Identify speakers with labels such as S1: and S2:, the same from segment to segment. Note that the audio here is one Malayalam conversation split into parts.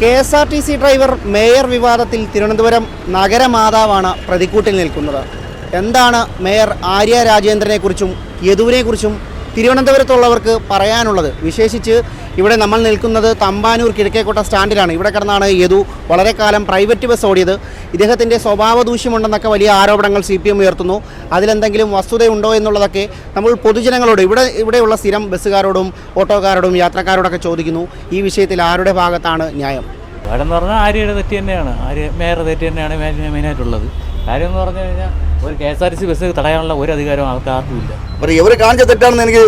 S1: K S R T C driver mayor വിവാദത്തിൽ തിരുവനന്തപുരം നഗരമാതാവാണ് പ്രതിക്കൂട്ടിൽ നിൽക്കുന്നത്. എന്താണ് മേയർ ആര്യ രാജേന്ദ്രനെക്കുറിച്ചും യദുവിനെക്കുറിച്ചും തിരുവനന്തപുരത്തുള്ളവർക്ക് പറയാനുള്ളത്. വിശേഷിച്ച് ഇവിടെ നമ്മൾ നിൽക്കുന്നത് തമ്പാനൂർ കിഴക്കേക്കോട്ട സ്റ്റാൻഡിലാണ്. ഇവിടെ കിടന്നാണ് യദു വളരെ കാലം പ്രൈവറ്റ് ബസ് ഓടിയത്. ഇദ്ദേഹത്തിന്റെ സ്വഭാവ ദൂഷ്യമുണ്ടെന്നൊക്കെ വലിയ ആരോപണങ്ങൾ സി പി എം ഉയർത്തുന്നു. അതിലെന്തെങ്കിലും വസ്തുതയുണ്ടോ എന്നുള്ളതൊക്കെ നമ്മൾ പൊതുജനങ്ങളോട് ഇവിടെ ഇവിടെയുള്ള സ്ഥിരം ബസ്സുകാരോടും ഓട്ടോക്കാരോടും യാത്രക്കാരോടൊക്കെ ചോദിക്കുന്നു. ഈ വിഷയത്തിൽ ആരുടെ ഭാഗത്താണ് ന്യായം?
S2: എന്ന് പറഞ്ഞാൽ ആര്യയുടെ തെറ്റ് തന്നെയാണ്. ആര്യ മേയറുടെ തെറ്റ് തന്നെയാണ് മെയിനായിട്ടുള്ളത്. കാര്യം എന്ന് പറഞ്ഞു കഴിഞ്ഞാൽ ഒരു K S R T C bus തടയാനുള്ള ഒരു അധികാരവും ആൾക്കാർക്കും ഇല്ല.
S3: ഇവരെ ഇവർ കാണിച്ച തെറ്റാണെന്ന് എനിക്ക്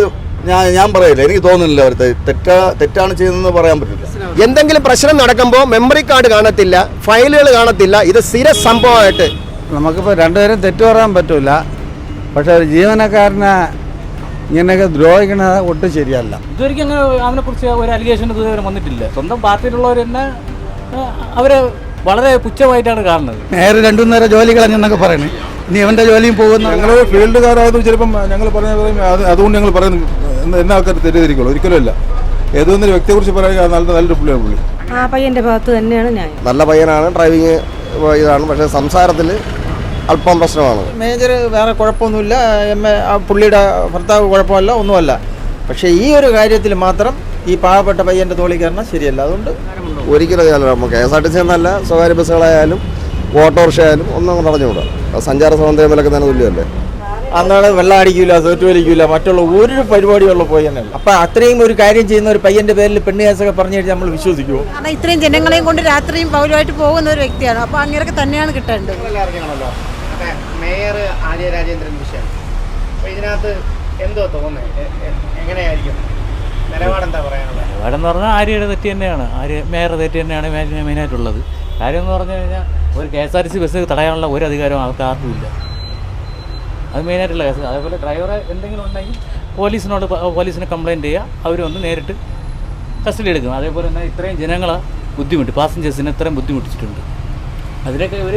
S3: ഞാൻ ഞാൻ പറയില്ല. എനിക്ക് തോന്നുന്നില്ല അവർ തെറ്റാ തെറ്റാണ് ചെയ്യുന്നതെന്ന് പറയാൻ പറ്റില്ല.
S4: എന്തെങ്കിലും പ്രശ്നം നടക്കുമ്പോൾ മെമ്മറി കാർഡ് കാണത്തില്ല ഫയലുകൾ കാണത്തില്ല ഇത് സ്ഥിര സംഭവമായിട്ട്.
S5: നമുക്കിപ്പോൾ രണ്ടുപേരും തെറ്റു പറയാൻ പറ്റില്ല പക്ഷേ ഒരു ജീവനക്കാരനെ ഇങ്ങനെയൊക്കെ ദ്രോഹിക്കുന്നത് ഒട്ടും ശരിയല്ല.
S2: ഇതുവരെയ്ക്കും അങ്ങനെ അവനെക്കുറിച്ച് ഒരു അലിഗേഷൻ ഇതുവരെ വന്നിട്ടില്ല. സ്വന്തം പാർട്ടിയിലുള്ളവർ തന്നെ അവരെ വളരെ പുച്ഛമായിട്ടാണ് കാണുന്നത്.
S5: നേരെ രണ്ടു നേരം ജോലി കളഞ്ഞെന്നൊക്കെ പറയണേ ഇനി ഇവന്റെ ജോലിയും പോകുന്ന
S6: ഞങ്ങൾ ഫീൽഡുകാരായത് ചിലപ്പം ഞങ്ങൾ പറഞ്ഞ പറയും അത് അതുകൊണ്ട് ഞങ്ങൾ പറയുന്നു എന്ന ആൾക്കാർ തെറ്റിദ്ധരിക്കുള്ളൂ. ഒരിക്കലും അല്ല. ഏതൊന്നൊരു വ്യക്തിയെക്കുറിച്ച് പറയുകയാണ് നല്ല നല്ലൊരു പുള്ളിയാണ് പുള്ളി.
S7: ആ പയ്യന്റെ ഭാഗത്ത് തന്നെയാണ് ഞാൻ.
S4: നല്ല പയ്യനാണ് ഡ്രൈവിങ് ഇതാണ് പക്ഷേ സംസാരത്തിൽ അല്പം പ്രശ്നമാണ്.
S8: മേജർ വേറെ കുഴപ്പമൊന്നുമില്ല. എം എ ആ പുള്ളിയുടെ ഭർത്താവ് കുഴപ്പമല്ല ഒന്നുമല്ല. പക്ഷേ ഈ ഒരു കാര്യത്തിൽ മാത്രം ഈ പാവപ്പെട്ട പയ്യന്റെ തോളി കയറണം ശരിയല്ല. അതുകൊണ്ട്
S4: ഒരിക്കലും അല്ല K S R T C എന്നല്ല സ്വകാര്യ ബസ്സുകളായാലും ഓട്ടോറിക്ഷ ആയാലും ഒന്നും നടഞ്ഞുകൂടാ സഞ്ചാര സ്വാതന്ത്ര്യം വിലക്ക് തന്നെ തുല്യമല്ലേ?
S8: അന്നാണ് വെള്ളം അടിക്കില്ല സോറ്റ് വലിക്കില്ല മറ്റുള്ള ഒരു പരിപാടിയുള്ള പോയി തന്നെ അപ്പൊ അത്രയും ഒരു കാര്യം ചെയ്യുന്ന ഒരു പയ്യന്റെ പേരിൽ പെണ്ണ് കേസൊക്കെ പറഞ്ഞു കഴിഞ്ഞാൽ നമ്മൾ വിശ്വസിക്കുമോ
S7: കാരണം ഇത്രയും ജനങ്ങളെയും കൊണ്ട് രാത്രിയും പൗരമായിട്ട് പോകുന്ന ഒരു വ്യക്തിയാണ്. അപ്പൊ അങ്ങനെയൊക്കെ തന്നെയാണ് കിട്ടേണ്ടത്.
S1: മേയർ ആര്യ രാജേന്ദ്രൻ വിഷയം. അപ്പോൾ ഇതിനകത്ത് എന്തോ തോന്നുന്നത് എങ്ങനെയായിരിക്കും?
S2: എന്ന് പറഞ്ഞാൽ ആര്യയുടെ തെറ്റ് തന്നെയാണ്. ആര്യ മേയറുടെ തെറ്റ് തന്നെയാണ് മെയിനായിട്ടുള്ളത്. കാര്യം എന്ന് പറഞ്ഞു കഴിഞ്ഞാൽ ഒരു K S R T C bus തടയാനുള്ള ഒരു അധികാരവും ആൾക്കാർക്കും ഇല്ല. അത് മെയിനായിട്ടുള്ള കേസ്. അതേപോലെ ഡ്രൈവറെ എന്തെങ്കിലും ഉണ്ടെങ്കിൽ പോലീസിനോട് പോലീസിനെ പോലീസിന് കംപ്ലയിന്റ് ചെയ്യുക അവർ വന്ന് നേരിട്ട് കസ്റ്റഡി എടുക്കും. അതേപോലെ തന്നെ ഇത്രയും ജനങ്ങളെ ബുദ്ധിമുട്ട് പാസഞ്ചേഴ്സിനെ ഇത്രയും ബുദ്ധിമുട്ടിച്ചിട്ടുണ്ട്. അതിലൊക്കെ ഇവർ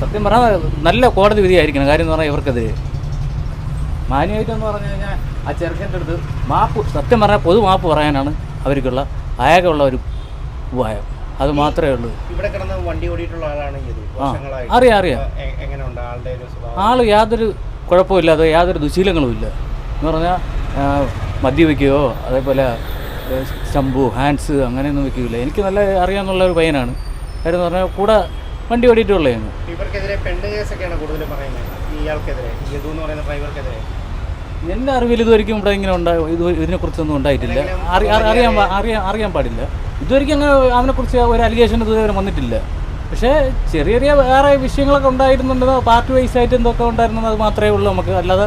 S2: സത്യം പറഞ്ഞാൽ നല്ല കോടതി വിധിയായിരിക്കണം. കാര്യം എന്ന് പറഞ്ഞാൽ ഇവർക്കെതിരെ. മാന്യമായിട്ടെന്ന് പറഞ്ഞു കഴിഞ്ഞാൽ ആ ചെറുക്കന്റെ അടുത്ത് മാപ്പ് സത്യം പറഞ്ഞാൽ പൊതു മാപ്പ് പറയാനാണ് അവർക്കുള്ള ആകെയുള്ള ഒരു ഉപായം. അത് മാത്രമേ ഉള്ളൂ.
S1: ഇവിടെ കിടന്ന് വണ്ടി ഓടിയിട്ടുള്ള ആളാണ്
S2: അറിയാം അറിയാം. ആൾ യാതൊരു കുഴപ്പമില്ലാതെ യാതൊരു ദുശീലങ്ങളും ഇല്ല. എന്ന് പറഞ്ഞാൽ മദ്യപിക്കുകയോ അതേപോലെ സ്റ്റമ്പു ഹാൻഡ്സ് അങ്ങനെയൊന്നും വെക്കുകയില്ല. എനിക്ക് നല്ല അറിയാമെന്നുള്ള ഒരു പയ്യനാണ്. കാര്യം എന്ന് പറഞ്ഞാൽ കൂടെ വണ്ടി ഓടിയിട്ടുള്ളതാണ്.
S1: ഇവർക്കെതിരെ പെണ്ണ് കേസൊക്കെയാണ് കൂടുതൽ പറയുന്നത്. ഇയാൾക്കെതിരെ യദു എന്ന് പറയുന്ന ഡ്രൈവർക്കെതിരെ
S2: എന്റെ അറിവിൽ ഇതുവരെയ്ക്കും ഇവിടെ ഇങ്ങനെ ഉണ്ടായി ഇത് ഇതിനെക്കുറിച്ചൊന്നും ഉണ്ടായിട്ടില്ല. അറി- അറി- അറിയാൻ അറിയാൻ അറിയാൻ പാടില്ല. ഇതുവരെയ്ക്കും അങ്ങനെ അവനെക്കുറിച്ച് ഒരു അലിഗേഷൻ ഇതുവരെ വന്നിട്ടില്ല. പക്ഷേ ചെറിയ ചെറിയ വേറെ വിഷയങ്ങളൊക്കെ ഉണ്ടായിരുന്നുണ്ടെന്ന് പാർട്ടി വൈസ് ആയിട്ട് എന്തൊക്കെ ഉണ്ടായിരുന്നത് അത് മാത്രമേ ഉള്ളൂ നമുക്ക്. അല്ലാതെ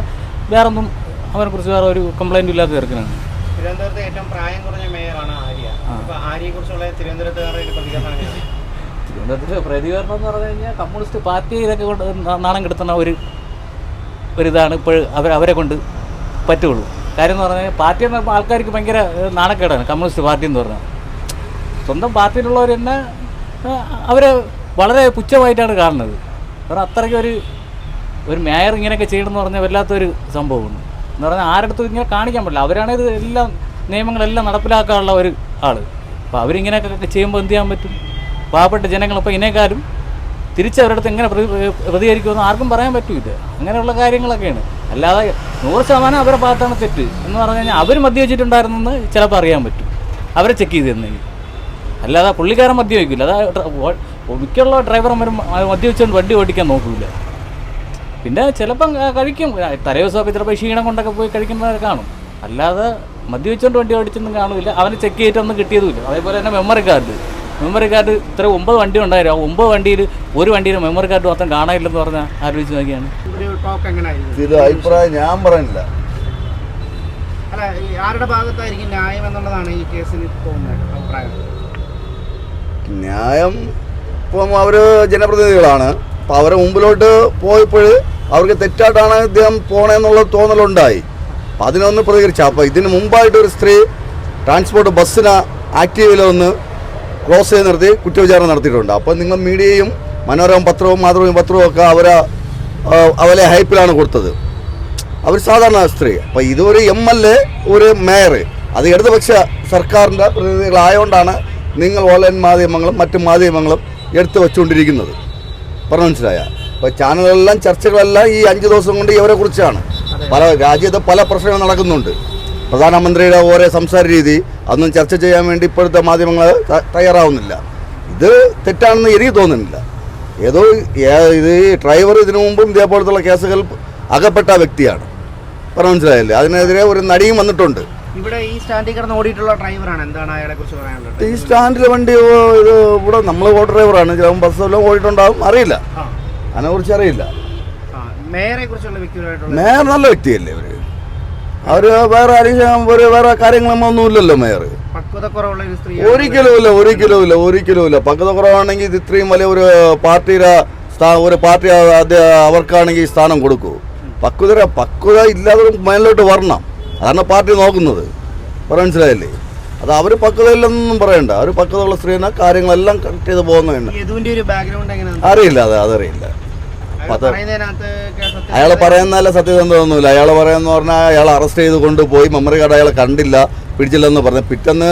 S2: വേറെ ഒന്നും അവനെക്കുറിച്ച് വേറെ ഒരു കംപ്ലൈന്റും ഇല്ലാത്ത ചെറുക്കനാണ്
S1: തിരുവനന്തപുരത്തെ ഏറ്റവും പ്രായം കുറഞ്ഞ മേയറാണ് ആര്യ. അപ്പോൾ ആര്യയെ കുറിച്ചുള്ള തിരുവനന്തപുരത്തുകാരുടെ പ്രതികരണം
S2: തിരുവനന്തപുരത്തിലെ പ്രതികരണം എന്ന് പറഞ്ഞു കഴിഞ്ഞാൽ കമ്മ്യൂണിസ്റ്റ് പാർട്ടി ഇതൊക്കെ കൊണ്ട് നാണം കെടുത്തുന്ന ഒരു ഒരിതാണ് ഇപ്പോൾ അവർ അവരെ കൊണ്ട് പറ്റുള്ളൂ. കാര്യം എന്ന് പറഞ്ഞാൽ പാർട്ടി എന്ന് പറയുമ്പോൾ ആൾക്കാർക്ക് ഭയങ്കര നാണക്കേടാണ്. കമ്മ്യൂണിസ്റ്റ് പാർട്ടി എന്ന് പറഞ്ഞാൽ സ്വന്തം പാർട്ടിയിലുള്ളവർ തന്നെ അവരെ വളരെ പുച്ഛമായിട്ടാണ് കാണുന്നത്. കാരണം അത്രയ്ക്ക് ഒരു ഒരു മേയർ ഇങ്ങനെയൊക്കെ ചെയ്യണമെന്ന് പറഞ്ഞാൽ വല്ലാത്തൊരു സംഭവമാണ്. എന്ന് പറഞ്ഞാൽ ആരടുത്തും ഇങ്ങനെ കാണിക്കാൻ പറ്റില്ല. അവരാണ് എല്ലാം നിയമങ്ങളെല്ലാം നടപ്പിലാക്കാനുള്ള ഒരു ആൾ അപ്പോൾ അവരിങ്ങനെയൊക്കെ ചെയ്യുമ്പോൾ എന്ത് ചെയ്യാൻ പറ്റും? പാവപ്പെട്ട ജനങ്ങളിപ്പോൾ ഇതിനേക്കാളും തിരിച്ചവരുടെ അടുത്ത് എങ്ങനെ പ്രതി പ്രതികരിക്കുമെന്ന് ആർക്കും പറയാൻ പറ്റില്ല. അങ്ങനെയുള്ള കാര്യങ്ങളൊക്കെയാണ്. അല്ലാതെ നൂറ് ശതമാനം അവരുടെ ഭാഗത്താണ് തെറ്റ് എന്ന് പറഞ്ഞു കഴിഞ്ഞാൽ അവർ മദ്യവെച്ചിട്ടുണ്ടായിരുന്നെന്ന് ചിലപ്പോൾ അറിയാൻ പറ്റും. അവരെ ചെക്ക് ചെയ്ത് തന്നെ അല്ലാതെ പുള്ളിക്കാരൻ മദ്യവെക്കില്ല അതാ അതായത് മിക്കുള്ള മദ്യം മദ്യവെച്ചുകൊണ്ട് വണ്ടി ഓടിക്കാൻ നോക്കില്ല പിന്നെ ചിലപ്പം കഴിക്കും. തലേദിവസമൊക്കെ ചിലപ്പോൾ ക്ഷീണം കൊണ്ടൊക്കെ പോയി കഴിക്കുന്നവരെ കാണും. അല്ലാതെ മദ്യവെച്ചുകൊണ്ട് വണ്ടി ഓടിച്ചൊന്നും കാണില്ല അവന് ചെക്ക് ചെയ്തിട്ടൊന്നും കിട്ടിയതുമില്ല. അതേപോലെ തന്നെ മെമ്മറി കാർഡ് മെമ്മറി കാർഡ് ഇത്ര ഒമ്പത് വണ്ടി ഉണ്ടായിരുന്നു ആ ഒമ്പത് വണ്ടിയിൽ ഒരു വണ്ടിയിൽ മെമ്മറി കാർഡ് മാത്രം കാണാനില്ലെന്ന് പറഞ്ഞാൽ ആലോചിച്ച് നോക്കിയാണ്.
S3: ഇത് അഭിപ്രായം ഞാൻ പറയുന്നില്ല.
S1: അല്ല ആരുടെ ഭാഗത്തായിരിക്കും ന്യായം എന്നുള്ളതാണ് ഈ കേസിന് തോന്നുന്നത് അഭിപ്രായം?
S3: ന്യായം ഇപ്പം അവർ ജനപ്രതിനിധികളാണ്. അപ്പൊ അവരെ മുമ്പിലോട്ട് പോയപ്പോൾ അവർക്ക് തെറ്റായിട്ടാണ് ഇദ്ദേഹം പോണേന്നുള്ള തോന്നലുണ്ടായി. അപ്പം അതിനൊന്ന് പ്രതികരിച്ച. അപ്പോൾ ഇതിന് മുമ്പായിട്ട് ഒരു സ്ത്രീ ട്രാൻസ്പോർട്ട് ബസ്സിന് ആക്റ്റീവിൽ ക്രോസ് ചെയ്ത് നിർത്തി കുറ്റവിചാരണ നടത്തിയിട്ടുണ്ട്. അപ്പോൾ നിങ്ങൾ മീഡിയയും മനോരമ പത്രവും മാതൃഭൂമി പത്രവും ഒക്കെ അവരെ അവരെ ഹൈപ്പിലാണ് കൊടുത്തത്. അവർ സാധാരണ സ്ത്രീ. അപ്പോൾ ഇതൊരു എം എൽ എ ഒരു മേയർ. അത് ഇടതുപക്ഷ സർക്കാരിന്റെ പ്രതിനിധികളായതുകൊണ്ടാണ് നിങ്ങൾ ഓൺലൈൻ മാധ്യമങ്ങളും മറ്റു മാധ്യമങ്ങളും എടുത്തു വെച്ചുകൊണ്ടിരിക്കുന്നത്. പറഞ്ഞു മനസ്സിലായ? അപ്പോൾ ചാനലുകളെല്ലാം ചർച്ചകളെല്ലാം ഈ അഞ്ച് ദിവസം കൊണ്ട് ഇവരെ കുറിച്ചാണ്. പല രാജ്യത്ത് പല പ്രശ്നങ്ങൾ നടക്കുന്നുണ്ട്. പ്രധാനമന്ത്രിയുടെ ഓരോ സംസാര രീതി അതൊന്നും ചർച്ച ചെയ്യാൻ വേണ്ടി ഇപ്പോഴത്തെ മാധ്യമങ്ങൾ തയ്യാറാവുന്നില്ല. ഇത് തെറ്റാണെന്ന് എനിക്ക് തോന്നുന്നില്ല. ഏതോ ഇത് ഈ ഡ്രൈവർ ഇതിനു മുമ്പും ഇതേപോലത്തുള്ള കേസുകൾ അകപ്പെട്ട വ്യക്തിയാണ്. പറഞ്ഞു മനസ്സിലായില്ലേ? അതിനെതിരെ ഒരു നടിയും വന്നിട്ടുണ്ട്.
S1: ഇവിടെ ഈ സ്റ്റാൻഡിൽ കിടന്ന് ഓടിയിട്ടുള്ള ഡ്രൈവറാണ്. എന്താണ് അയാളെ കുറിച്ച് പറയാനുള്ളത്?
S3: ഈ സ്റ്റാൻഡിലെ വണ്ടി ഇത് ഇവിടെ നമ്മൾ ഓട്ടോ ഡ്രൈവറാണ്. ചിലപ്പോൾ ബസ്സെല്ലാം ഓടിയിട്ടുണ്ടാവും. അറിയില്ല.
S1: അതിനെ
S3: കുറിച്ച് അറിയില്ല.
S1: മേയറെ കുറിച്ചുള്ള വ്യക്തിപരമായിട്ടുള്ള
S3: മേയർ നല്ല വ്യക്തിയല്ലേ അവർ അവർ വേറെ ആരെങ്കിലും ഒരു വേറെ കാര്യങ്ങളൊന്നും ഒന്നുമില്ലല്ലോ മേയർ. ഒരിക്കലും ഇല്ല ഒരിക്കലും ഇല്ല ഒരിക്കലും ഇല്ല പക്വത കുറവാണെങ്കിൽ ഇത് ഇത്രയും വലിയ ഒരു പാർട്ടിയുടെ ഒരു പാർട്ടി അവർക്കാണെങ്കിൽ സ്ഥാനം കൊടുക്കൂ. പക്വത പക്വത ഇല്ലാതെ മേലോട്ട് വരണം. അതാണ് പാർട്ടി നോക്കുന്നത്. മനസ്സിലായില്ലേ? അത് അവർ പക്വതയില്ലെന്നൊന്നും പറയണ്ട. അവർ പക്വതയുള്ള സ്ത്രീനെ കാര്യങ്ങളെല്ലാം കറക്റ്റ് ചെയ്ത് പോകുന്നതാണ് അറിയില്ല അത് അതറിയില്ല.
S1: അയാൾ
S3: പറയുന്നതല്ല സത്യസന്ധമൊന്നുമില്ല അയാൾ പറയുന്ന പറഞ്ഞാൽ അയാൾ അറസ്റ്റ് ചെയ്ത് കൊണ്ടുപോയി. മെമ്മറി കാർഡ് അയാൾ കണ്ടില്ല. പിടിച്ചില്ലെന്ന് പറഞ്ഞു പിറ്റേന്ന്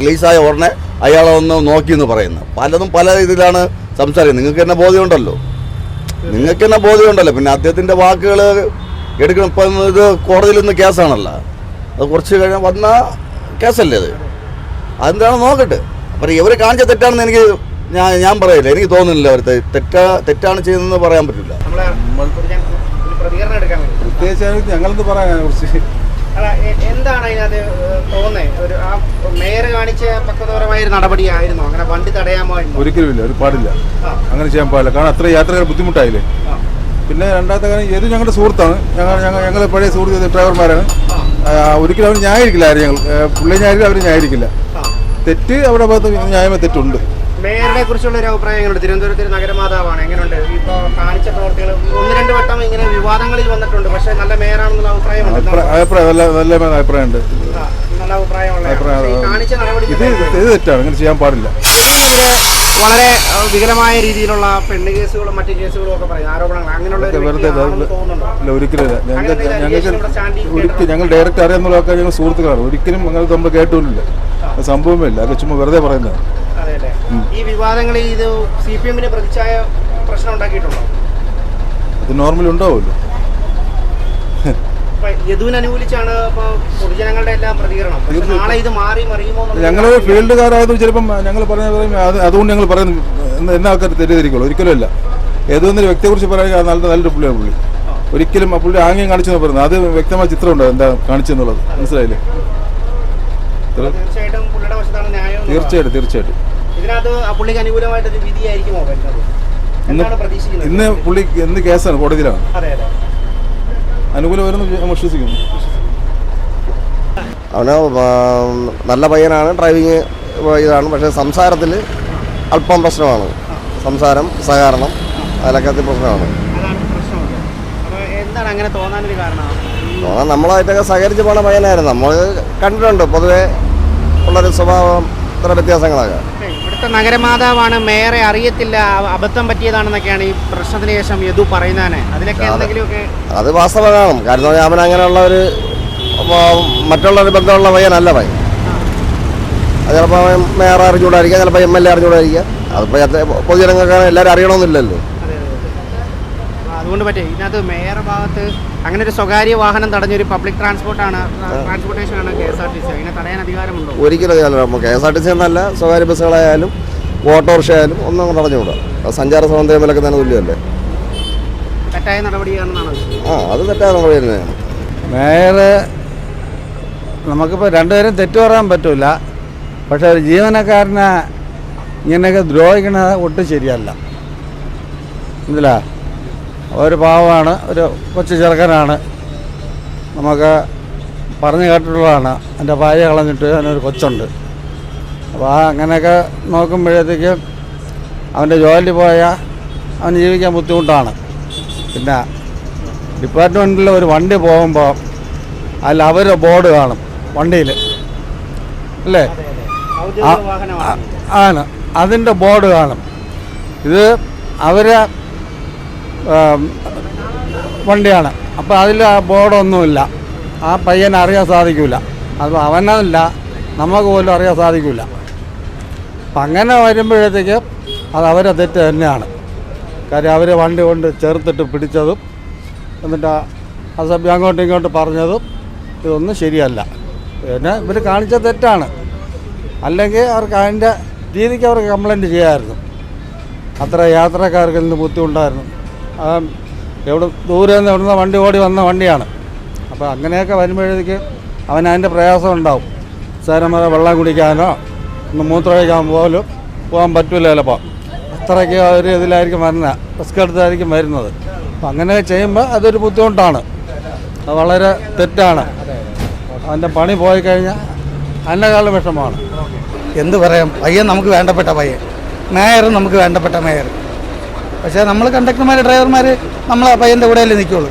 S3: റിലീസായ ഉടനെ അയാളെ ഒന്ന് നോക്കി എന്ന് പറയുന്നു. പലതും പല ഇതിലാണ് സംസാരിക്കുന്നത്. നിങ്ങൾക്ക് തന്നെ ബോധ്യമുണ്ടല്ലോ. നിങ്ങൾക്ക് തന്നെ ബോധ്യമുണ്ടല്ലോ. പിന്നെ അദ്ദേഹത്തിന്റെ വാക്കുകൾ എടുക്കണം. ഇപ്പം ഇത് കോടതിയിൽ നിന്ന് കേസാണല്ലോ. അത് കുറച്ച് കഴിഞ്ഞാൽ വന്ന കേസല്ലേ അത്? അതെന്താണ് നോക്കട്ടെ. അപ്പം ഇവർ കാണിച്ച തെറ്റാണെന്ന് എനിക്ക് ഞാൻ ഞാൻ പറയില്ല. എനിക്ക് തോന്നുന്നില്ല അവർ തെറ്റാ തെറ്റാണ് ചെയ്യുന്നതെന്ന് പറയാൻ പറ്റില്ല.
S1: നമ്മളെ ഒരു പ്രതികരണം എടുക്കാൻ വേണ്ടി.
S6: പ്രത്യേകിച്ച് ഞങ്ങളെന്ത് പറയാൻ കുറിച്ച്?
S1: എന്താണ് അതിനകത്ത് തോന്നുന്നത് ഒരു ആ മേയർ കാണിച്ച പക്വതപരമായ ഒരു നടപടിയായിരുന്നു. അങ്ങനെ വണ്ടി തടയാമായിരുന്നു
S6: ഒരിക്കലും ഇല്ല ഒരു പാടില്ല. അങ്ങനെ ചെയ്യാൻ പാടില്ല. കാരണം അത്ര യാത്രകൾ ബുദ്ധിമുട്ടായില്ലേ? പിന്നെ രണ്ടാമത്തെ കാര്യം ഏത് ഞങ്ങളുടെ സുഹൃത്താണ്. ഞങ്ങൾ ഞങ്ങൾ ഞങ്ങൾ പഴയ സുഹൃത്ത് ഡ്രൈവർമാരാണ്. ഒരിക്കലും അവർ ന്യായീകരിക്കില്ല ആരും ഞങ്ങൾ. പുള്ളി ന്യായീകരിക്കില്ല അവർ ന്യായീകരിക്കില്ല. തെറ്റ് അവരുടെ ഭാഗത്ത് ന്യായമേ തെറ്റുണ്ട്.
S1: മേയറിനെ കുറിച്ചുള്ള ഒരു അഭിപ്രായങ്ങളുണ്ട് തിരുവനന്തപുരത്തെ നഗരമാതാവാണ്. എങ്ങനെയുണ്ട് ഇപ്പോൾ കാണിച്ച പ്രവർത്തികൾ ഒന്ന് രണ്ട് വട്ടം ഇങ്ങനെ വിവാദങ്ങളിൽ വന്നിട്ടുണ്ട്. പക്ഷെ നല്ല മേയറാണെന്നുള്ള അഭിപ്രായമുണ്ട്
S6: അഭിപ്രായം നല്ല നല്ല അഭിപ്രായമുണ്ട്.
S1: നല്ല അഭിപ്രായമുള്ള കാണിച്ച നടപടി
S6: ഇത് തെറ്റാണ്. ഇങ്ങനെ ചെയ്യാൻ പാടില്ല.
S1: വളരെ വികലമായ രീതിയിലുള്ള പെണ്ണ് കേസുകളും മറ്റു കേസുകളും ഒക്കെ പറയും ആരോപണങ്ങൾ അങ്ങനെയുള്ള
S6: ഒരിക്കലും ഞങ്ങൾക്ക് ഞങ്ങൾ ഡയറക്റ്റ് അറിയാമെന്നുള്ളതൊക്കെ ഞങ്ങൾ സുഹൃത്തുക്കളാണ്. ഒരിക്കലും അങ്ങനെ നമ്മൾ കേട്ടില്ല അത് സംഭവമേ ഇല്ല. അത് ചുമ്മാ വെറുതെ പറയുന്നത്
S1: അതെ അല്ലേ ഈ വിവാദങ്ങളിൽ ഇത് സി പി എമ്മിന് പ്രതിച്ഛായ പ്രശ്നം ഉണ്ടാക്കിയിട്ടുണ്ടോ?
S6: അത് നോർമൽ ഉണ്ടാവുമല്ലോ.
S1: യദുവിന് അനുകൂലിച്ചാണ് പൊതുജനങ്ങളുടെ എല്ലാം പ്രതികരണം. നാളെ ഇത് മാറി മറിയുമോ
S6: ഞങ്ങൾ ഫീൽഡുകാരായത് ചിലപ്പം ഞങ്ങൾ പറഞ്ഞ പറയും അതുകൊണ്ട് ഞങ്ങൾ പറയുന്നു എന്ന ആൾക്കാർ തെറ്റിദ്ധരിക്കുള്ളൂ. ഒരിക്കലും ഇല്ല ഏതൊന്നൊരു വ്യക്തിയെക്കുറിച്ച് പറയുക നല്ല നല്ലൊരു പുള്ളിയാണ് പുള്ളി. ഒരിക്കലും ആ പുള്ളി ആംഗ്യം കാണിച്ചെന്ന് പറയുന്നത്. അത് വ്യക്തമായ ചിത്രമുണ്ട് എന്താ കാണിച്ചെന്നുള്ളത് മനസ്സിലായില്ലേ?
S1: തീർച്ചയായിട്ടും
S6: തീർച്ചയായിട്ടും തീർച്ചയായിട്ടും.
S1: ഇതിനകത്ത് പുള്ളിക്ക് അനുകൂലമായിട്ടൊരു വിധിയായിരിക്കുമോ വരുന്നത്
S6: ഇന്ന്
S1: എന്താണ് പ്രതീക്ഷിക്കുന്നത്?
S6: ഇന്ന് പുള്ളി ഇന്ന് കേസാണ് കോടതിയിലാണ്.
S1: അതെ അതെ.
S6: അനുകൂലം വരുമെന്ന് ഞാൻ വിശ്വസിക്കുന്നു.
S4: അവന് നല്ല പയ്യനാണ് ഡ്രൈവിങ് ഇതാണ് പക്ഷേ സംസാരത്തിൽ അല്പം പ്രശ്നമാണ്. സംസാരം സഹകരണം അതിലൊക്കെ അതി പ്രശ്നമാണ്. തോന്നാൻ നമ്മളായിട്ടൊക്കെ സഹകരിച്ച് പോണ പയ്യനായിരുന്നു. നമ്മൾ കണ്ടിട്ടുണ്ട് പൊതുവേ ഉള്ളൊരു സ്വഭാവം ഇത്ര വ്യത്യാസങ്ങളൊക്കെ.
S1: ഇവിടുത്തെ നഗരമാതാവാണ് മേയറെ അറിയത്തില്ല അബദ്ധം പറ്റിയതാണെന്നൊക്കെയാണ് ഈ പ്രശ്നത്തിന് ശേഷം യദു പറയുന്നതാണ്. അതിലൊക്കെ എന്തെങ്കിലുമൊക്കെ
S4: അത് വാസ്തവമാണ്. കാരണം അവൻ അങ്ങനെയുള്ള ഒരു അപ്പോൾ മറ്റുള്ളൊരു ബന്ധമുള്ള പയ്യനല്ല പയ്യൻ. അത് ചിലപ്പോൾ മേയർ അറിഞ്ഞുകൂടായിരിക്കാം ചിലപ്പോൾ എം എൽ എ അറിഞ്ഞുകൂടായിരിക്കാം. അതിപ്പോൾ എത്ര പൊതുജനങ്ങൾക്ക് എല്ലാവരും അറിയണമെന്നില്ലല്ലോ.
S1: അതെ അതെ അതെ. അതുകൊണ്ട് പറ്റേ ഇതിനകത്ത് മേയർ ഭാഗത്ത് അങ്ങനെ ഒരു സ്വകാര്യ വാഹനം തടഞ്ഞൊരു പബ്ലിക് ട്രാൻസ്പോർട്ടാണ് ട്രാൻസ്പോർട്ടേഷൻ ആണ് K S R T C. അതിനെ തടയാൻ അധികാരമുണ്ടോ?
S4: ഒരിക്കലും ഞാൻ K S R T C എന്നല്ല സ്വകാര്യ ബസ്സുകളായാലും ഓട്ടോറിക്ഷ ആയാലും ഒന്നും തടഞ്ഞുകൂടാ സഞ്ചാര സ്വാതന്ത്ര്യം വിലക്കുന്നതിന് തുല്യമല്ലേ?
S1: തെറ്റായ നടപടിയാണെന്നാണ്
S4: ആ അത് തെറ്റായ നടപടി തന്നെയാണ്.
S5: മേയർ നമുക്കിപ്പോൾ രണ്ടുപേരും തെറ്റു പറയാൻ പറ്റില്ല പക്ഷേ ഒരു ജീവനക്കാരനെ ഇങ്ങനെയൊക്കെ ദ്രോഹിക്കണത് ഒട്ടും ശരിയല്ല. മനസ്സിലാ ഒരു പാവമാണ് ഒരു കൊച്ചു ചെറുക്കനാണ്. നമുക്ക് പറഞ്ഞു കേട്ടിട്ടുള്ളതാണ്. എന്റെ ഭാര്യ കളഞ്ഞിട്ട് അതിനൊരു കൊച്ചുണ്ട്. അപ്പോൾ ആ അങ്ങനെയൊക്കെ നോക്കുമ്പോഴത്തേക്കും അവന്റെ ജോലി പോയാൽ അവന് ജീവിക്കാൻ ബുദ്ധിമുട്ടാണ്. പിന്നെ ഡിപ്പാർട്ട്മെന്റിൽ ഒരു വണ്ടി പോകുമ്പോൾ അതിൽ അവർ ബോർഡ് കാണും വണ്ടിയിൽ. അല്ലേ? ആണ്. അതിന്റെ ബോർഡ് കാണും. ഇത് അവരെ വണ്ടിയാണ്. അപ്പോൾ അതിൽ ബോർഡൊന്നുമില്ല. ആ പയ്യനെ അറിയാൻ സാധിക്കില്ല അപ്പോൾ അവനല്ല നമുക്ക് പോലും അറിയാൻ സാധിക്കില്ല അപ്പം അങ്ങനെ വരുമ്പോഴത്തേക്ക് അത് അവരെ തെറ്റ് തന്നെയാണ്. കാര്യം അവർ വണ്ടി കൊണ്ട് ചേർത്തിട്ട് പിടിച്ചതും എന്നിട്ട് അസഭ്യം അങ്ങോട്ടും ഇങ്ങോട്ടും പറഞ്ഞതും ഇതൊന്നും ശരിയല്ല. പിന്നെ ഇവർ കാണിച്ച തെറ്റാണ്. അല്ലെങ്കിൽ അവർക്ക് അതിന്റെ രീതിക്ക് അവർക്ക് കംപ്ലൈന്റ് ചെയ്യാമായിരുന്നു അത്ര യാത്രക്കാർക്ക് ഇന്ന് ബുദ്ധിമുട്ടായിരുന്നു. എവിടെ ദൂരെ നിന്ന് എവിടുന്ന വണ്ടി ഓടി വന്ന വണ്ടിയാണ്. അപ്പോൾ അങ്ങനെയൊക്കെ വരുമ്പോഴത്തേക്ക് അവൻ അതിന്റെ പ്രയാസം ഉണ്ടാവും. സാരം വരെ വെള്ളം കുടിക്കാനോ ഒന്ന് മൂത്രമൊഴിക്കാൻ പോലും പോകാൻ പറ്റില്ല ചിലപ്പോൾ അത്രയ്ക്ക് ഒരു ഇതിലായിരിക്കും വരുന്നത് റിസ്ക് എടുത്തായിരിക്കും വരുന്നത്. അപ്പം അങ്ങനെ ചെയ്യുമ്പോൾ അതൊരു ബുദ്ധിമുട്ടാണ്. അത് വളരെ തെറ്റാണ്. അവന്റെ പണി പോയി കഴിഞ്ഞാൽ അതിനേക്കാളും വിഷമമാണ്.
S9: എന്ത് പറയാം? പയ്യൻ നമുക്ക് വേണ്ടപ്പെട്ട പയ്യൻ. മേയറും നമുക്ക് വേണ്ടപ്പെട്ട മേയർ. പക്ഷേ നമ്മൾ കണ്ടക്ടർമാർ ഡ്രൈവർമാർ നമ്മൾ ആ പയ്യന്റെ കൂടെയല്ലേ നിൽക്കുള്ളൂ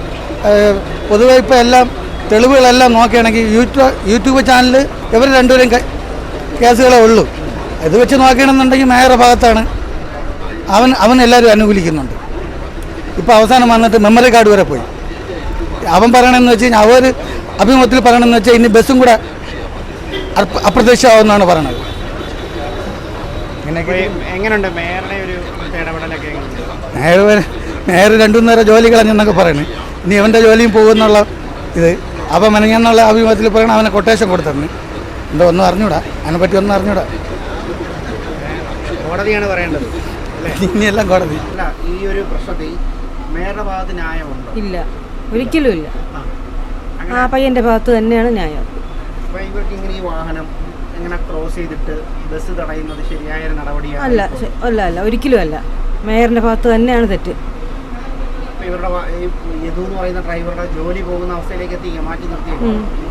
S9: പൊതുവെ ഇപ്പോൾ എല്ലാം തെളിവുകളെല്ലാം നോക്കുകയാണെങ്കിൽ യൂട്യൂബ് യൂട്യൂബ് ചാനൽ ഇവർ രണ്ടുപേരും കേസുകളെ ഉള്ളൂ. ഇത് വെച്ച് നോക്കുകയാണെന്നുണ്ടെങ്കിൽ മേയറുടെ ഭാഗത്താണ്. അവൻ അവൻ എല്ലാവരും അനുകൂലിക്കുന്നുണ്ട്. ഇപ്പോൾ അവസാനം വന്നിട്ട് മെമ്മറി കാർഡ് വരെ പോയി. അവൻ പറയണമെന്ന് വെച്ച് കഴിഞ്ഞാൽ അവർ അഭിമുഖത്തിൽ പറയണമെന്ന് വെച്ചാൽ ഇനി ബസ്സും കൂടെ അപ്ര- അപ്രത്യക്ഷമാവുമെന്നാണ് പറയണത്.
S1: എങ്ങനെയുണ്ട് മേയറുടെ എങ്ങനെയുണ്ട്
S9: നേരെ രണ്ടു നേരം ജോലി കളഞ്ഞെന്നൊക്കെ പറയുന്നത് ഇനി അവന്റെ ജോലിയും പോകുമെന്നുള്ള ഇത്. അപ്പം മെനങ്ങെന്നുള്ള അഭിമുഖത്തിൽ പറയണം അവനെ കൊട്ടേഷൻ കൊടുത്തിരുന്നു എന്തോ ഒന്നും അറിഞ്ഞൂടാ. അതിനെ പറ്റി ഒന്നും അറിഞ്ഞൂടാ.
S1: കോടതിയാണ് പറയേണ്ടത്.
S9: ഇനിയെല്ലാം കോടതി.
S1: അല്ല ഈ ഒരു പ്രശ്നത്തിൽ മേയറുടെ ഭാഗത്ത് ന്യായമുണ്ടോ?
S7: ഇല്ല. ഒരിക്കലും ഇല്ല.
S1: ആ.
S7: പയ്യന്റെ പയ്യന്റെ ഭാഗത്ത് തന്നെയാണ് ന്യായം.
S1: ഇവർക്ക് ഇങ്ങനെ ഈ വാഹനം എങ്ങനെ ക്രോസ് ചെയ്തിട്ട് ബസ് തടയുന്നത് ശരിയായ നടപടിയാണ്
S7: അല്ല അല്ല അല്ല. ഒരിക്കലും അല്ല. മേയറിന്റെ ഭാഗത്ത് തന്നെയാണ് തെറ്റ്.
S1: ഇവരുടെ യദു എന്ന് പറയുന്ന ഡ്രൈവറുടെ ജോലി പോകുന്ന അവസ്ഥയിലേക്ക് എത്തി മാറ്റി നിർത്തിയിട്ട്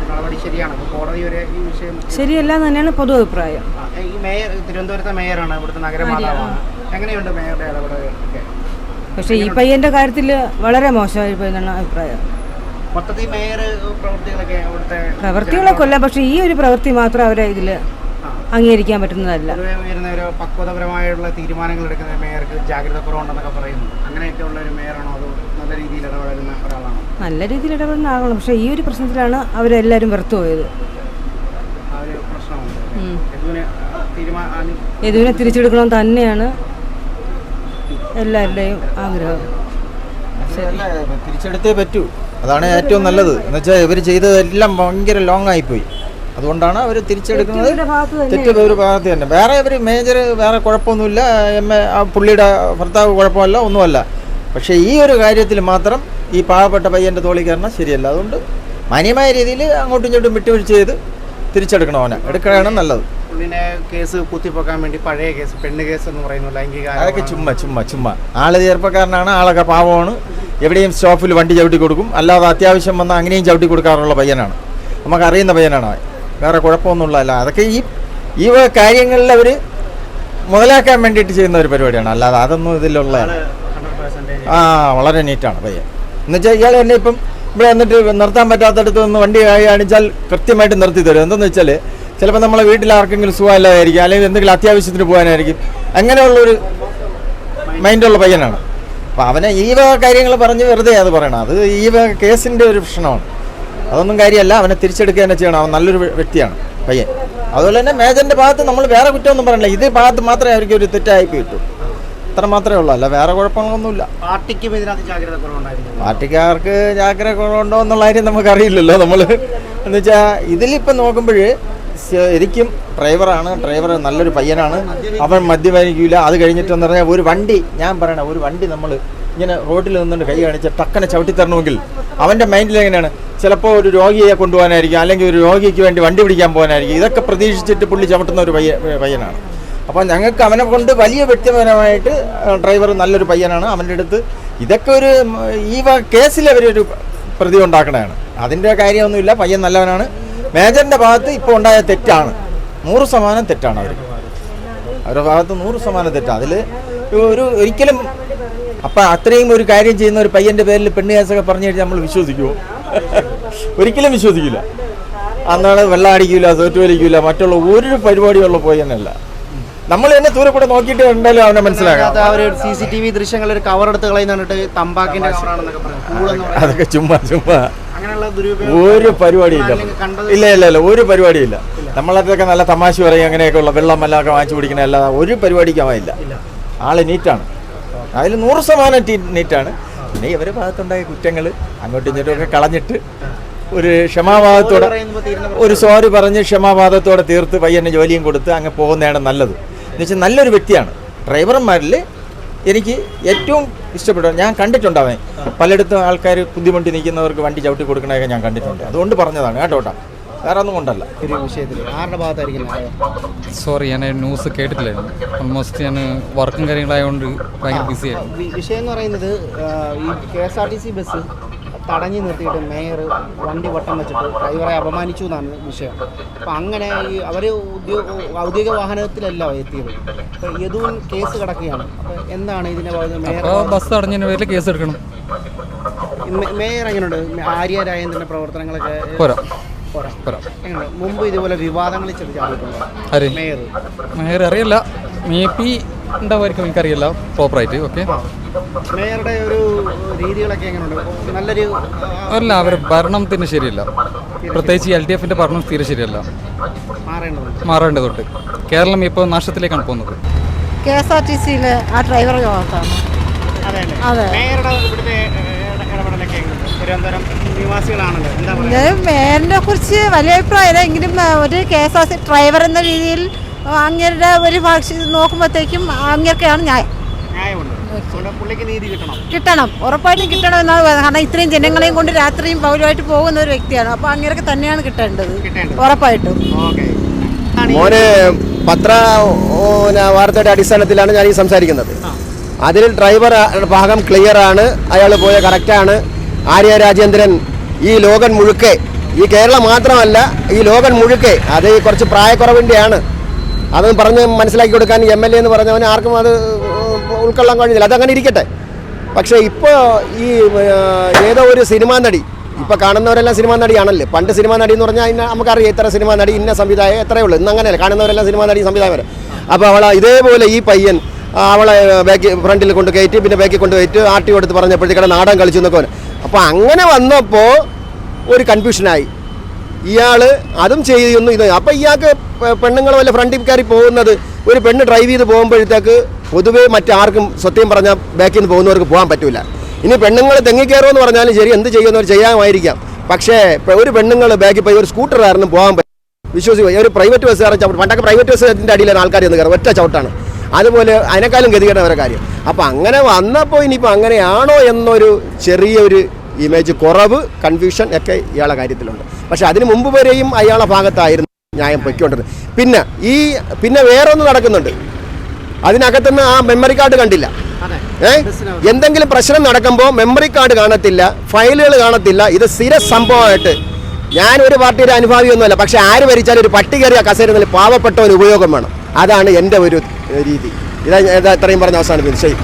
S1: നടപടി ശരിയാണ്. അപ്പോൾ കോടതി വരെ ഈ വിഷയം
S7: ശരിയല്ല തന്നെയാണ് പൊതു അഭിപ്രായം.
S1: പക്ഷെ ഈ മേയർ തിരുവനന്തപുരത്തെ മേയറാണ് ഇവിടുത്തെ നഗരമാതാവാണ്. എങ്ങനെയുണ്ട് മേയറുടെ ഇടപെടലൊക്കെ
S7: പക്ഷേ ഈ പയ്യന്റെ കാര്യത്തിൽ വളരെ മോശമായി പോയി എന്നാണ് അഭിപ്രായം.
S1: മൊത്തത്തിൽ മേയർ പ്രവൃത്തികളൊക്കെ
S7: പ്രവൃത്തികളൊക്കെ അല്ല പക്ഷേ ഈ ഒരു പ്രവൃത്തി മാത്രം അവരെ ഇതിൽ അംഗീകരിക്കാൻ പറ്റുന്നതല്ല.
S1: വരുന്ന ഒരു പക്വതപരമായുള്ള തീരുമാനങ്ങൾ എടുക്കുന്ന മേയർക്ക് ജാഗ്രത കുറവുണ്ടെന്നൊക്കെ പറയുന്നു. അങ്ങനെയൊക്കെ ഉള്ള ഒരു മേയറാണോ അതോ നല്ല രീതിയിൽ ഇടപെടുന്ന ഒരാളാണോ?
S7: നല്ല രീതിയിൽ ഇടപെടുന്ന ആളാണ്. പക്ഷേ ഈ ഒരു പ്രശ്നത്തിലാണ് അവരെല്ലാവരും വെറുത്തു പോയത്
S1: യദുവിനെ
S7: തിരിച്ചെടുക്കണം തന്നെയാണ് എല്ലാവരുടെയും ആഗ്രഹം.
S8: തിരിച്ചെടുത്തേ പറ്റൂ. അതാണ് ഏറ്റവും നല്ലത്. എന്നുവെച്ചാൽ ഇവർ ചെയ്തതെല്ലാം ഭയങ്കര ലോങ് ആയിപ്പോയി. അതുകൊണ്ടാണ് അവർ തിരിച്ചെടുക്കുന്നത്.
S7: തെറ്റ്
S8: ഒരു ഭാഗത്ത് തന്നെ. വേറെ ഒരു മേജർ വേറെ കുഴപ്പമൊന്നുമില്ല. എം എ ആ പുള്ളിയുടെ ഭർത്താവ് കുഴപ്പമല്ല ഒന്നുമല്ല. പക്ഷേ ഈ ഒരു കാര്യത്തിൽ മാത്രം ഈ പാവപ്പെട്ട പയ്യന്റെ തോളി കയറണം ശരിയല്ല. അതുകൊണ്ട് മാന്യമായ രീതിയിൽ അങ്ങോട്ടും ഇങ്ങോട്ടും വിട്ടുവീഴ്ച ചെയ്ത് തിരിച്ചെടുക്കണം അവനെ. എടുക്കുകയാണ് നല്ലത്.
S1: പുള്ളിനെ കേസ് കുത്തിപ്പൊക്കാൻ വേണ്ടി പഴയ കേസ് പെണ്ണ് കേസ് എന്ന് പറയുന്നു ലൈംഗിക
S8: അതൊക്കെ. ചുമ്മാ ചുമ്മാ ചുമ്മാ. ആൾ ചെറുപ്പക്കാരനാണ് ആളൊക്കെ പാവമാണ്. എവിടെയും സ്റ്റോഫിൽ വണ്ടി ചവിട്ടി കൊടുക്കും. അല്ലാതെ അത്യാവശ്യം വന്നാൽ അങ്ങനെയും ചവിട്ടി കൊടുക്കാറുള്ള പയ്യനാണ്. നമുക്ക് അറിയുന്ന പയ്യനാണ് അവൻ. വേറെ കുഴപ്പമൊന്നുമില്ല അതൊക്കെ ഈ ഈ വക കാര്യങ്ങളിൽ അവർ മുതലാക്കാൻ വേണ്ടിയിട്ട് ചെയ്യുന്ന ഒരു പരിപാടിയാണ്. അല്ലാതെ അതൊന്നും ഇതിലുള്ള
S1: ആൾ 100%
S8: ആ വളരെ നീറ്റാണ് പയ്യൻ. എന്നുവെച്ചാൽ ഇയാൾ തന്നെ ഇപ്പം ഇവിടെ വന്നിട്ട് നിർത്താൻ പറ്റാത്തടത്ത് നിന്ന് വണ്ടി കാണിച്ചാൽ കൃത്യമായിട്ട് നിർത്തി തരും. എന്തെന്ന് വെച്ചാൽ ചിലപ്പോൾ നമ്മളെ വീട്ടിൽ ആർക്കെങ്കിലും സുഖമില്ലാതായിരിക്കും അല്ലെങ്കിൽ എന്തെങ്കിലും അത്യാവശ്യത്തിന് പോകാനായിരിക്കും. അങ്ങനെയുള്ളൊരു മൈൻഡുള്ള പയ്യനാണ്. അപ്പോൾ അവനെ ഈ വക കാര്യങ്ങൾ പറഞ്ഞ് വെറുതെ അത് പറയണം. അത് ഈ വക കേസിന്റെ ഒരു പ്രശ്നമാണ്. അതൊന്നും കാര്യമല്ല. അവനെ തിരിച്ചെടുക്കുക തന്നെ ചെയ്യണം. അവൻ നല്ലൊരു വ്യക്തിയാണ് പയ്യൻ. അതുപോലെ തന്നെ മേജറിന്റെ ഭാഗത്ത് നമ്മൾ വേറെ കുറ്റമൊന്നും പറയണില്ല. ഇത് ഭാഗത്ത് മാത്രമേ അവർക്ക് ഒരു തെറ്റായി കിട്ടൂ. അത്ര മാത്രമേ ഉള്ളൂ. അല്ല വേറെ കുഴപ്പങ്ങളൊന്നുമില്ല.
S1: പാർട്ടിക്കും ഇതിനകത്ത് ജാഗ്രത കുറവുണ്ടായിരുന്നു
S8: പാർട്ടിക്കാർക്ക് ജാഗ്രത കുറവുണ്ടോ എന്നുള്ള കാര്യം നമുക്കറിയില്ലല്ലോ നമ്മൾ എന്ന് വെച്ചാൽ ഇതിലിപ്പോൾ നോക്കുമ്പോൾ ശരിക്കും ഡ്രൈവറാണ്. ഡ്രൈവർ നല്ലൊരു പയ്യനാണ്. അവൻ മദ്യപാനിക്കില്ല അത് കഴിഞ്ഞിട്ടെന്ന് പറഞ്ഞാൽ ഒരു വണ്ടി ഞാൻ പറയണ ഒരു വണ്ടി നമ്മൾ ഇങ്ങനെ റോഡിൽ നിന്നുകൊണ്ട് കൈ കാണിച്ച് ടക്കനെ ചവിട്ടിത്തരണമെങ്കിൽ അവന്റെ മൈൻഡിൽ എങ്ങനെയാണ്? ചിലപ്പോൾ ഒരു രോഗിയെ കൊണ്ടുപോകാനായിരിക്കും അല്ലെങ്കിൽ ഒരു രോഗിക്ക് വേണ്ടി വണ്ടി പിടിക്കാൻ പോകാനായിരിക്കും. ഇതൊക്കെ പ്രതീക്ഷിച്ചിട്ട് പുള്ളി ചവിട്ടുന്ന ഒരു പയ്യ പയ്യനാണ്. അപ്പോൾ ഞങ്ങൾക്ക് അവനെ കൊണ്ട് വലിയ വ്യക്തിപരമായിട്ട് ഡ്രൈവർ നല്ലൊരു പയ്യനാണ്. അവന്റെ അടുത്ത് ഇതൊക്കെ ഒരു ഈ കേസിൽ അവരൊരു പ്രതി ഉണ്ടാക്കണതാണ്. അതിന്റെ കാര്യമൊന്നുമില്ല പയ്യൻ നല്ലവനാണ്. മേജറിന്റെ ഭാഗത്ത് ഇപ്പോൾ ഉണ്ടായ തെറ്റാണ്. നൂറ് ശതമാനം തെറ്റാണ് അവർ അവരുടെ ഭാഗത്ത് നൂറ് ശതമാനം തെറ്റാണ്. അതിൽ ഒരു ഒരിക്കലും അപ്പം അത്രയും ഒരു കാര്യം ചെയ്യുന്ന ഒരു പയ്യന്റെ പേരിൽ പെണ്ണ് കേസൊക്കെ പറഞ്ഞു കഴിഞ്ഞാൽ നമ്മൾ വിശ്വസിക്കുമോ ഒരിക്കലും വിശ്വസിക്കില്ല. അന്നാണ് വെള്ളം അടിക്കില്ല തോറ്റു വലിക്കില്ല മറ്റുള്ള ഒരു പരിപാടി പരിപാടിയുള്ള പോയെന്നല്ല നമ്മൾ തന്നെ ദൂരെ കൂടെ നോക്കിയിട്ട് ഉണ്ടല്ലോ അവനെ മനസ്സിലാക്കാം.
S1: ഒരു സി സി ടി വി ദൃശ്യങ്ങൾ ഒരു കവർ എടുത്ത് കളയുന്നിട്ട് തമ്പാക്കിന്റെ
S8: അതൊക്കെ ചുമ്മാ ചുമ്മാ.
S1: അങ്ങനെയുള്ള
S8: ഒരു പരിപാടിയില്ല
S1: ഇല്ല.
S8: ഇല്ല ഇല്ല ഇല്ല ഒരു പരിപാടിയില്ല നമ്മളതൊക്കെ നല്ല തമാശ പറയും അങ്ങനെയൊക്കെ ഉള്ള വെള്ളം എല്ലാം വാങ്ങിച്ചു കുടിക്കണ അല്ലാതെ ഒരു പരിപാടിക്കാവാ ഇല്ല. ആൾ നീറ്റാണ് അതിൽ നൂറ് ശതമാനം ടീ നീറ്റാണ്. പിന്നെ ഇവരെ ഭാഗത്തുണ്ടായ കുറ്റങ്ങൾ അങ്ങോട്ടും ഇങ്ങോട്ടും ഒക്കെ കളഞ്ഞിട്ട് ഒരു ക്ഷമാവാദത്തോടെ ഒരു സോറി പറഞ്ഞ് ക്ഷമാവാദത്തോടെ തീർത്ത് പയ്യനെ ജോലിയും കൊടുത്ത് അങ്ങ് പോകുന്നതാണ് നല്ലത്. എന്ന് വെച്ചാൽ നല്ലൊരു വ്യക്തിയാണ്. ഡ്രൈവർമാരിൽ എനിക്ക് ഏറ്റവും ഇഷ്ടപ്പെട്ട ഞാൻ കണ്ടിട്ടുണ്ട് പലയിടത്തും ആൾക്കാർ ബുദ്ധിമുട്ടി നിൽക്കുന്നവർക്ക് വണ്ടി ചവിട്ടി കൊടുക്കണമൊക്കെ ഞാൻ കണ്ടിട്ടുണ്ട്. അതുകൊണ്ട് പറഞ്ഞതാണ് കേട്ടോ കേട്ടോ വേറെ ഒന്നും കൊണ്ടല്ല
S1: വിഷയത്തിൽ ആരുടെ ഭാഗത്തായിരിക്കും ന്യായം?
S10: സോറി ഞാൻ ന്യൂസ് കേട്ടിട്ടില്ലായിരുന്നു. ഓൾമോസ്റ്റ് ഞാൻ വർക്കും കാര്യങ്ങളായതുകൊണ്ട് ഭയങ്കര ബിസി ആയിരുന്നു.
S1: വി- വിഷയം എന്ന് പറയുന്നത് ആ, ഈ K S R T C bus തടഞ്ഞു നിർത്തിയിട്ട് മേയർ വണ്ടി വട്ടം വെച്ചിട്ട് ഡ്രൈവറെ അപമാനിച്ചു എന്നാണ് വിഷയം. അപ്പം അങ്ങനെ ഈ അവർ ഉദ്യോഗ ഔദ്യോഗിക വാഹനത്തിലല്ല എത്തിയത്. അപ്പോൾ എതും കേസ് കിടക്കുകയാണ്. അപ്പോൾ എന്താണ് ഇതിന്റെ ഭാഗത്ത് മേയർ
S10: അപ്പോൾ ബസ് തടഞ്ഞതിന് പേരിൽ കേസ് എടുക്കണം.
S1: മേ- മേയർ എങ്ങനെയുണ്ട്? ആര്യ രാജേന്ദ്രന്റെ പ്രവർത്തനങ്ങളൊക്കെ?
S10: പോരാ.
S1: മുമ്പ് ഇതുപോലെ വിവാദങ്ങളിൽ മേയർ.
S10: മേയർ അറിയില്ല. മേ പി ഉണ്ടാവുമായിരിക്കും എനിക്കറിയില്ല. പ്രോപ്പറായിട്ട് ഓക്കെ
S1: മേയറുടെ ഒരു രീതികളൊക്കെ എങ്ങനെയുണ്ട്? നല്ലൊരു
S10: അല്ല അവർ ഭരണത്തിന് ശരിയല്ല. പ്രത്യേകിച്ച് എൽ ഡി എഫിന്റെ ഭരണം തീരെ ശരിയല്ല.
S1: മാറേണ്ടതുണ്ട്.
S10: മാറേണ്ടതുണ്ട്. കേരളം ഇപ്പോൾ നാശത്തിലേക്കാണ് പോകുന്നത്.
S7: കെ എസ് ആർ ടി സിയിലെ ആ ഡ്രൈവറുടെ ഭാഗത്താണ്.
S1: അതെ അല്ലേ?
S7: അതെ.
S1: മേയറുടെ ഇവിടുത്തെ ഏ, ഇട- ഇടപെടലൊക്കെ എങ്ങനെയുണ്ട് തിരുവനന്തപുരം നിവാസികളാണല്ലോ. എന്താ പറയുക
S7: മേയറിനെ കുറിച്ച് വലിയ അഭിപ്രായമില്ല. എങ്കിലും ഒരു K S R C driver എന്ന രീതിയിൽ അങ്ങേരുടെ ഒരു ഭാഷ നോക്കുമ്പോഴത്തേക്കും അങ്ങനെയൊക്കെയാണ് ന്യായം.
S1: കിട്ടണം.
S7: കിട്ടണം. ഉറപ്പായിട്ടും കിട്ടണം എന്നാണ് കാരണം ഇത്രയും ജനങ്ങളെയും കൊണ്ട് രാത്രിയും പൗരമായിട്ട് പോകുന്ന ഒരു വ്യക്തിയാണ്. അപ്പൊ അങ്ങനെയൊക്കെ തന്നെയാണ് കിട്ടേണ്ടത്.
S1: കിട്ടേണ്ടത്.
S7: ഉറപ്പായിട്ടും.
S1: ഓക്കെ.
S4: മോന് പത്ര വാർത്തയുടെ അടിസ്ഥാനത്തിലാണ് ഞാൻ ഈ സംസാരിക്കുന്നത്. അതിൽ ഡ്രൈവർ ഭാഗം ക്ലിയർ ആണ്. അയാൾ പോയ കറക്റ്റാണ്. ആര്യ രാജേന്ദ്രൻ ഈ ലോകൻ മുഴുക്കെ ഈ കേരളം മാത്രമല്ല ഈ ലോകൻ മുഴുക്കെ അത് കുറച്ച് പ്രായക്കുറവിന്റെയാണ് അത് പറഞ്ഞ് മനസ്സിലാക്കി കൊടുക്കാൻ എം എൽ എ എന്ന് പറഞ്ഞവന് ആർക്കും അത് ഉൾക്കൊള്ളാൻ കഴിഞ്ഞില്ല. അതങ്ങനെ ഇരിക്കട്ടെ. പക്ഷേ ഇപ്പോൾ ഈ ഏതോ ഒരു സിനിമാ നടി ഇപ്പോൾ കാണുന്നവരെല്ലാം സിനിമാ നടിയാണല്ലേ? പണ്ട് സിനിമാ നടി എന്ന് പറഞ്ഞാൽ ഇന്ന നമുക്കറിയാം ഇത്ര സിനിമാ നടി ഇന്ന സംവിധായകം എത്രയേ ഉള്ളൂ. ഇന്ന് അങ്ങനെയല്ല. കാണുന്നവരെല്ലാം സിനിമാ നടി സംവിധായകർ. അപ്പോൾ അവളെ ഇതേപോലെ ഈ പയ്യൻ അവളെ ബാക്കി ഫ്രണ്ടിൽ കൊണ്ട് കയറ്റി പിന്നെ ബാക്കി കൊണ്ട് കയറ്റി ആട്ടി കൊടുത്ത് പറഞ്ഞപ്പോഴത്തേക്കാണ് നാടൻ കളിച്ചു എന്നൊക്കെ അപ്പോൾ അങ്ങനെ വന്നപ്പോൾ ഒരു കൺഫ്യൂഷനായി ഇയാൾ അതും ചെയ്യുന്നു ഇത്. അപ്പം ഇയാൾക്ക് പെണ്ണുങ്ങൾ വല്ല ഫ്രണ്ടിൽ കയറി പോകുന്നത് ഒരു പെണ്ണ് ഡ്രൈവ് ചെയ്ത് പോകുമ്പോഴത്തേക്ക് പൊതുവേ മറ്റാർക്കും സത്യം പറഞ്ഞാൽ ബാക്കിൽ നിന്ന് പോകുന്നവർക്ക് പോകാൻ പറ്റില്ല ഇനി പെണ്ണുങ്ങൾ തെങ്ങിക്കയറുമെന്ന് പറഞ്ഞാലും ശരി എന്ത് ചെയ്യുന്നവർ ചെയ്യാമായിരിക്കാം. പക്ഷേ ഒരു പെണ്ണുങ്ങൾ ബാക്കിൽ പോയി ഒരു സ്കൂട്ടർ കാരണം പോകാൻ പറ്റും വിശ്വസിക്കുക ഒരു പ്രൈവറ്റ് ബസ്സുകാരൻ ചവിട്ട് പണ്ടൊക്കെ പ്രൈവറ്റ് ബസ്സിന്റെ അടിയിലാണ് ആൾക്കാർ എന്ന് കയറും ഒറ്റ ചവിട്ടാണ്. അതുപോലെ അതിനേക്കാളും ഗതികേട് അവരെ കാര്യം. അപ്പോൾ അങ്ങനെ വന്നപ്പോൾ ഇനിയിപ്പോൾ അങ്ങനെയാണോ എന്നൊരു ചെറിയൊരു ഇമേജ് കുറവ് കൺഫ്യൂഷൻ ഒക്കെ ഇയാളെ കാര്യത്തിലുണ്ട്. പക്ഷേ അതിന് മുമ്പ് വരെയും അയാളെ ഭാഗത്തായിരുന്നു ന്യായം പൊയ്ക്കൊണ്ടത്. പിന്നെ ഈ പിന്നെ വേറെ ഒന്ന് നടക്കുന്നുണ്ട്. അതിനകത്തുനിന്ന് ആ മെമ്മറി കാർഡ് കണ്ടില്ല. ഏ? എന്തെങ്കിലും പ്രശ്നം നടക്കുമ്പോൾ മെമ്മറി കാർഡ് കാണത്തില്ല ഫയലുകൾ കാണത്തില്ല ഇത് സ്ഥിര സംഭവമായിട്ട്. ഞാൻ ഒരു പാർട്ടിയുടെ അനുഭാവിയൊന്നുമല്ല പക്ഷെ ആര് ഭരിച്ചാലും ഒരു പട്ടി കയറിയ കസേരയിൽ പാവപ്പെട്ട ഒരു ഉപയോഗം വേണം. അതാണ് എന്റെ ഒരു രീതി. ഇതാ ഇതാ ഇത്രയും പറഞ്ഞ അവസാനിപ്പിക്കുന്നു ശരി.